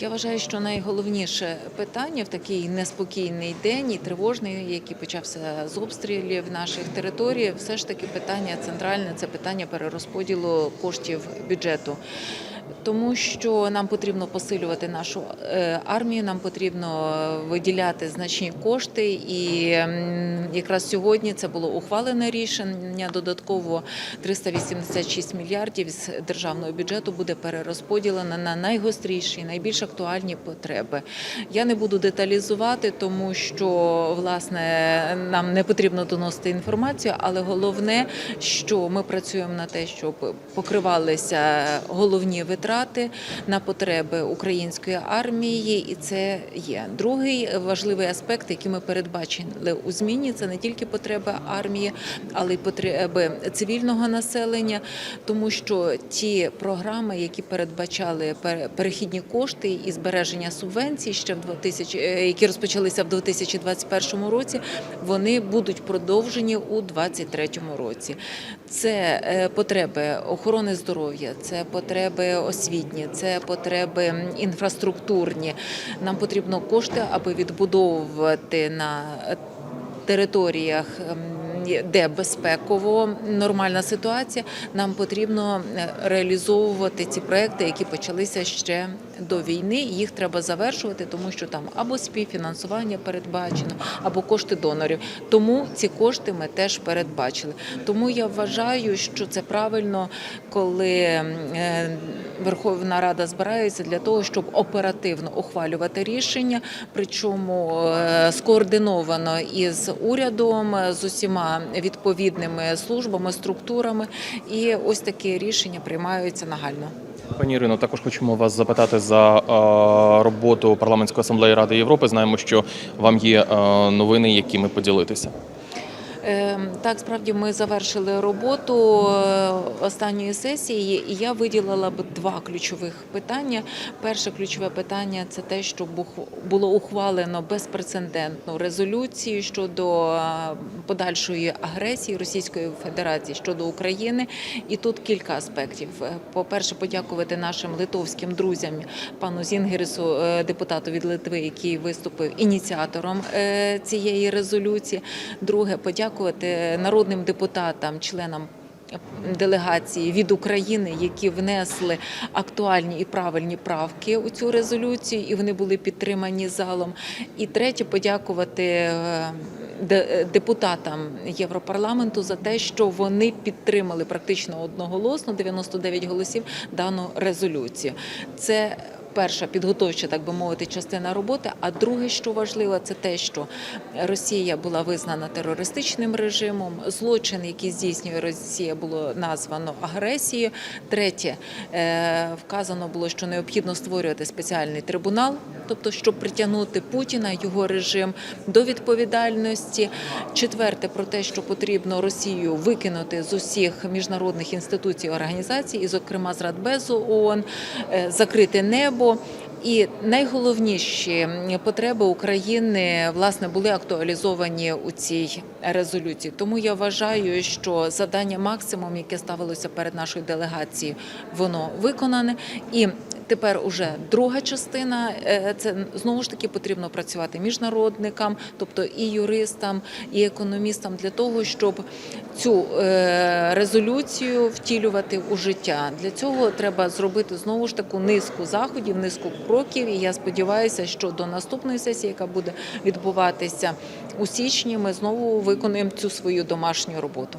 Я вважаю, що найголовніше питання в такий неспокійний день і тривожний, який почався з обстрілів наших територій, все ж таки питання центральне це питання перерозподілу коштів бюджету. Тому що нам потрібно посилювати нашу е, армію, нам потрібно виділяти значні кошти, і якраз сьогодні це було ухвалене рішення. Додатково 386 мільярдів з державного бюджету буде перерозподілено на найгостріші, найбільш актуальні потреби. Я не буду деталізувати, тому що власне нам не потрібно доносити інформацію, але головне, що ми працюємо на те, щоб покривалися головні витрати на потреби української армії, і це є другий важливий аспект, який ми передбачили у зміні. Це не тільки потреби армії, але й потреби цивільного населення, тому що ті програми, які передбачали пере- перехідні кошти і збереження субвенцій ще в 2000, е, які розпочалися в 2021 році, вони будуть продовжені у 2023 році. Це е, потреби охорони здоров'я, це потреби освітні, це потреби інфраструктурні. Нам потрібно кошти, аби відбудовувати на територіях. Де безпеково нормальна ситуація, нам потрібно е, реалізовувати ці проекти, які почалися ще до війни. Їх треба завершувати, тому що там або співфінансування передбачено, або кошти донорів. Тому ці кошти ми теж передбачили. Тому я вважаю, що це правильно, коли е, Верховна Рада збирається для того, щоб оперативно ухвалювати рішення, причому е, скоординовано із урядом, з усіма відповідними службами, структурами. І ось такі рішення приймаються нагально. Пані Ірино, також хочемо вас запитати за е, роботу парламентської асамблеї Ради Європи. Знаємо, що вам є е, новини, якими поділитися. Е, Так, справді ми завершили роботу е, останньої сесії, і я виділила б два ключових питання. Перше ключове питання це те, що було ухвалено безпрецедентну резолюцію щодо е, подальшої агресії Російської Федерації щодо України. І тут кілька аспектів. Е, По-перше, подякувати нашим литовським друзям, пану Зінгерсу, е, депутату від Литви, який виступив ініціатором цієї резолюції. Друге, подякувати народним депутатам, членам. Делегації від України, які внесли актуальні і правильні правки у цю резолюцію, і вони були підтримані залом. І третє, подякувати е, депутатам Європарламенту за те, що вони підтримали практично одноголосно 99 голосів дану резолюцію. Це перша підготовча, так би мовити, частина роботи. А друге, що важливо, це те, що Росія була визнана терористичним режимом. Злочин, який здійснює Росія, було названо агресією. Третє, е, вказано було, що необхідно створювати спеціальний трибунал, тобто щоб притягнути Путіна, його режим до відповідальності. Четверте, про те, що потрібно Росію викинути з усіх міжнародних інституцій і організацій, і, зокрема, з Радбезу ООН, е, закрити небо. І найголовніші потреби України власне були актуалізовані у цій резолюції. Тому я вважаю, що завдання максимум, яке ставилося перед нашою делегацією, воно виконане. І тепер уже друга частина е, це знову ж таки потрібно працювати міжнародникам, тобто і юристам, і економістам, для того, щоб цю е, резолюцію втілювати у життя. Для цього треба зробити знову ж таку низку заходів, низку кроків. І я сподіваюся, що до наступної сесії, яка буде відбуватися у січні, ми знову виконуємо цю свою домашню роботу.